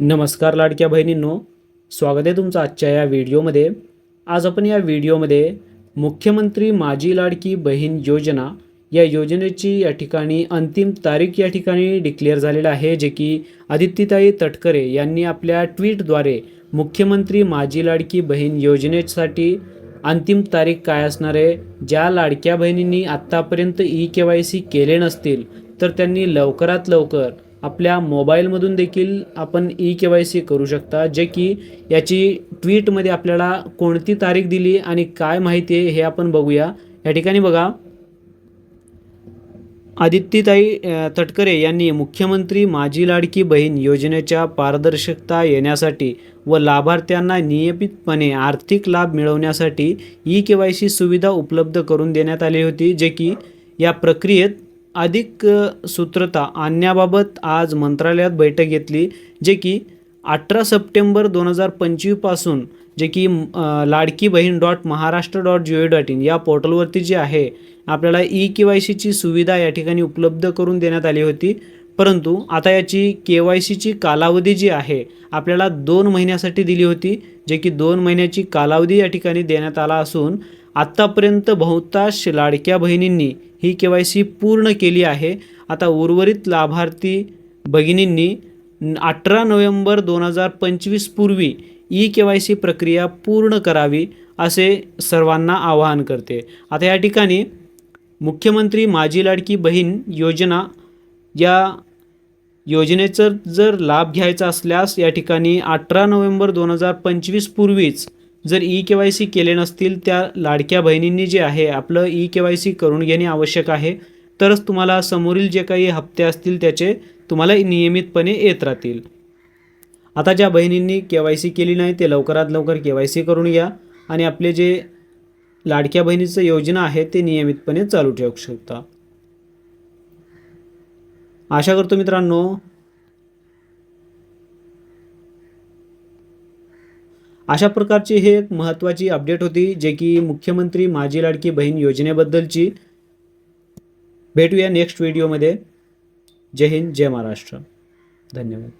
नमस्कार लाडक्या बहिणींनो स्वागत आहे तुमचं आजच्या या व्हिडिओमध्ये. आज आपण या व्हिडिओमध्ये मुख्यमंत्री माझी लाडकी बहीण योजना या योजनेची या ठिकाणी अंतिम तारीख या ठिकाणी डिक्लेअर झालेलं आहे जे की आदित्यताई तटकरे यांनी आपल्या ट्विटद्वारे मुख्यमंत्री माझी लाडकी बहीण योजनेसाठी अंतिम तारीख काय असणार आहे ज्या लाडक्या बहिणींनी आत्तापर्यंत ई के वाय सी केले नसतील तर त्यांनी लवकरात लवकर आपल्या मोबाईलमधून देखील आपण ई के वाय सी करू शकता जे की याची ट्विटमध्ये आपल्याला कोणती तारीख दिली आणि काय माहिती आहे हे आपण बघूया. या ठिकाणी बघा. आदित्यताई तटकरे यांनी मुख्यमंत्री माझी लाडकी बहीण योजनेच्या पारदर्शकता येण्यासाठी व लाभार्थ्यांना नियमितपणे आर्थिक लाभ मिळवण्यासाठी ई के वाय सी सुविधा उपलब्ध करून देण्यात आली होती जे की या प्रक्रियेत अधिक सूत्रता आणण्याबाबत आज मंत्रालयात बैठक घेतली जे की अठरा सप्टेंबर दोन हजार पंचवीसपासून जे की Ladki Bahin dot Maharashtra dot G O dot in या पोर्टलवरती जे आहे आपल्याला ई के वाय सीची सुविधा या ठिकाणी उपलब्ध करून देण्यात आली होती. परंतु आता याची के वाय सीची कालावधी जी आहे आपल्याला दोन महिन्यासाठी दिली होती जे की दोन महिन्याची कालावधी या ठिकाणी देण्यात आला असून आत्तापर्यंत बहुतांश लाडक्या बहिणींनी ही के वाय सी पूर्ण केली आहे. आता उर्वरित लाभार्थी भगिनींनी अठरा नोव्हेंबर दोन हजार पंचवीस पूर्वी ई के वाय सी प्रक्रिया पूर्ण करावी असे सर्वांना आवाहन करते. आता या ठिकाणी मुख्यमंत्री माझी लाडकी बहीण योजना या योजनेचं जर लाभ घ्यायचा असल्यास या ठिकाणी अठरा नोव्हेंबर दोन हजार पंचवीस पूर्वीच जर ई के वाय सी केले नसतील त्या लाडक्या बहिणींनी जे आहे आपलं ई के वाय सी करून घेणे आवश्यक आहे. तरच तुम्हाला समोरील जे काही हप्ते असतील त्याचे तुम्हाला नियमितपणे येत राहतील. आता ज्या बहिणींनी के वाय सी केली नाही ते लवकरात लवकर के वाय सी करून घ्या आणि आपले जे लाडक्या बहिणीचं योजना आहे ते नियमितपणे चालू ठेवू शकता. आशा करतो मित्रांनो अशा प्रकारची हे एक महत्त्वाची अपडेट होती जे की मुख्यमंत्री माझी लाडकी बहीण योजनेबद्दलची. भेटूया नेक्स्ट व्हिडिओमध्ये. जय हिंद जय महाराष्ट्र. धन्यवाद.